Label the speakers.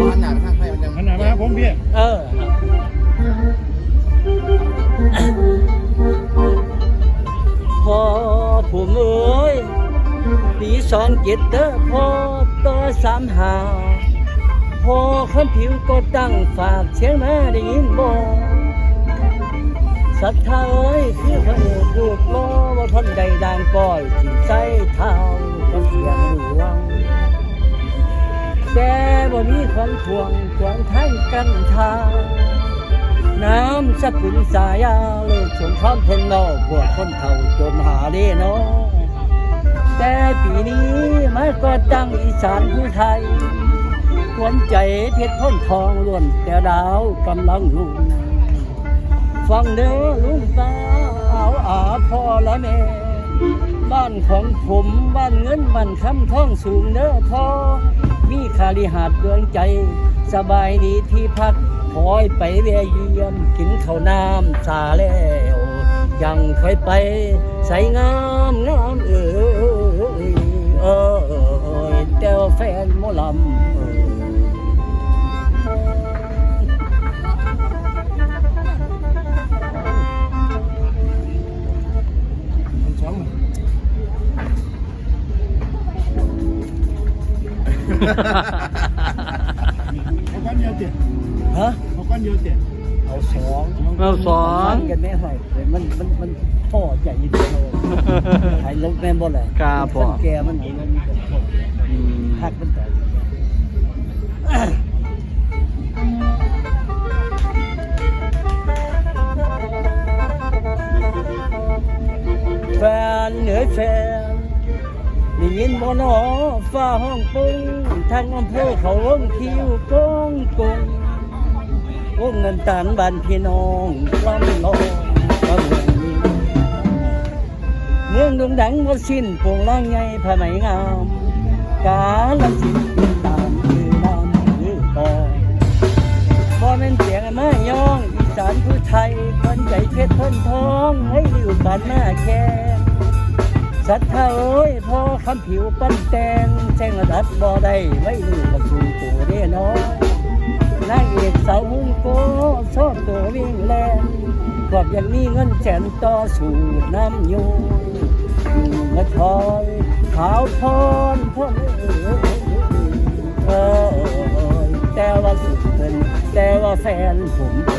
Speaker 1: วานหนาไปทางไฟมันยัง
Speaker 2: หันหน้ามาหาผมพี่
Speaker 3: เออพอผมเอ้ยปีสองเจ็ดเด้อพอต่อสามหาพอคำผิวก็ตั้งฝากเสียงมาได้ยินบ่ศรัทธาเอ้ยคือพ มีของทวงทวงทางกันทางน้ำสกุลสายาเลิกสงครามเพนเนาพวกคนเฒ่าจนหาเด้เนาะแต่ปีนี้มาก็ตั้งอีสานผู้ไทยขวนใจเพชรพ้นทองล้วนแต่ดาวกำลังลุ่นฟังเด้อลุงตาเอาอาพ่อและแม่ บ้านของผมบ้านเงินบ้านคำท่องสูงเด้อพ่อมีคาลิหาดดวงใจ สบายดีที่พักคอยไปแวะเยี่ยมกินข้าวน้ำสาแล้วยังคอยไปใส่งามงามเอ้ยเอ้ยแต่ว่าแฟนหมอลำ เอา
Speaker 2: ก้อนเดียวเจ็ด
Speaker 3: ฮะ
Speaker 2: เอาก้อนเดียวเจ็ด
Speaker 3: เอาสอง
Speaker 4: เอาสอง
Speaker 3: มันกันไม่ห่อยเลยมันมันมันพ่อใหญ่เดียวหายลงแม่นบ่เลย
Speaker 4: ครับพ่อ
Speaker 3: นแกมันมันมันเป็นพ่อ
Speaker 4: อืม
Speaker 3: หักมันแต่แฟนเหนือแฟนได้ยินบ่หนอฟ้าห้องปุ้ง ทางอำเภอเขาวงคิวกงกงวงเงินตานบ้านพี่น้องกล้ำลองกำลังนี้เมืองดงดังวัดสิ้นโปงล่างใหญ่ผ้าไหมงาม กาลสินป็นตามคือน้ำคือตองบ่แม่นเสียงมาย่องอีสานผู้ไทยคนใจเพชรพ้นทองให้ริ้วปานหน้าแค่ สัตว์เอ้ยพอคำผิวปั้นแตงแจ้งระดับบ่ได้ไว้ลูกกับสูตัวเด้น้อยนางเอกสาวมุงโกชอบตัววิ่งแลนกอบอย่างนี้เงินแสนต่อสู่น้ำยู่อยู่มาทอยขาวพรพรเออแต่ว่าสุดเป็นแต่ว่าแฟนผม